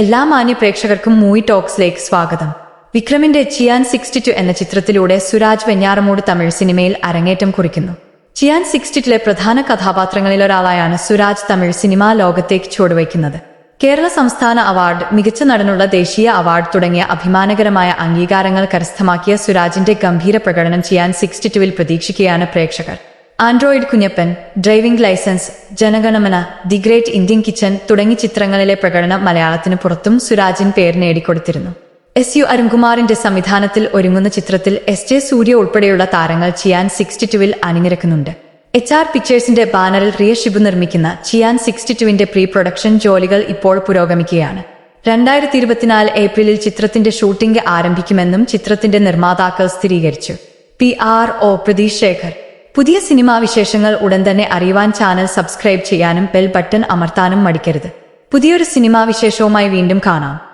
എല്ലാ മാന്യ പ്രേക്ഷകർക്കും മൂവി ടോക്സിലേക്ക് സ്വാഗതം. വിക്രമിന്റെ ചിയാൻ സിക്സ്റ്റി ടു എന്ന ചിത്രത്തിലൂടെ സുരാജ് വെഞ്ഞാറമൂട് തമിഴ് സിനിമയിൽ അരങ്ങേറ്റം കുറിക്കുന്നു. ചിയാൻ സിക്സ്റ്റിറ്റിലെ പ്രധാന കഥാപാത്രങ്ങളിൽ കഥാപാത്രങ്ങളിലൊരാളായാണ് സുരാജ് തമിഴ് സിനിമാ ലോകത്തേക്ക് ചുവടുവയ്ക്കുന്നത്. കേരള സംസ്ഥാന അവാർഡ് മികച്ച നടനുള്ള ദേശീയ അവാർഡ് തുടങ്ങിയ അഭിമാനകരമായ അംഗീകാരങ്ങൾ കരസ്ഥമാക്കിയ സുരാജിന്റെ ഗംഭീര പ്രകടനം ചിയാൻ സിക്സ്റ്റി ടുവിൽ പ്രതീക്ഷിക്കുകയാണ് പ്രേക്ഷകർ. Android Kunjappan driving licence Janaganamana the great Indian kitchen തുടങ്ങി ചിത്രങ്ങളിലെ പ്രകടനം മലയാളത്തിന് പുറത്തും സുരാജിൻ പേര് നേടിക്കൊടുത്തിരുന്നു. എസ് യു അരുൺകുമാറിന്റെ സംവിധാനത്തിൽ ഒരുങ്ങുന്ന ചിത്രത്തിൽ എസ് ജെ സൂര്യ ഉൾപ്പെടെയുള്ള താരങ്ങൾ ചിയാൻ സിക്സ്റ്റി ടുവിൽ അണിനിരക്കുന്നുണ്ട്. എച്ച് ആർ പിക്ചേഴ്സിന്റെ ബാനറിൽ റിയ ഷിബു നിർമ്മിക്കുന്ന ചിയാൻ സിക്സ്റ്റി ടുവിന്റെ പ്രീ പ്രൊഡക്ഷൻ ജോലികൾ ഇപ്പോൾ പുരോഗമിക്കുകയാണ്. രണ്ടായിരത്തി ഇരുപത്തിനാല് ഏപ്രിലിൽ ചിത്രത്തിന്റെ ഷൂട്ടിംഗ് ആരംഭിക്കുമെന്നും ചിത്രത്തിന്റെ നിർമ്മാതാക്കൾ സ്ഥിരീകരിച്ചു. P R O Pratheesh Sekhar പുതിയ സിനിമാ വിശേഷങ്ങൾ ഉടൻ തന്നെ അറിയുവാൻ ചാനൽ സബ്സ്ക്രൈബ് ചെയ്യാനും ബെൽ ബട്ടൺ അമർത്താനും മടിക്കരുത്. പുതിയൊരു സിനിമാ വിശേഷവുമായി വീണ്ടും കാണാം.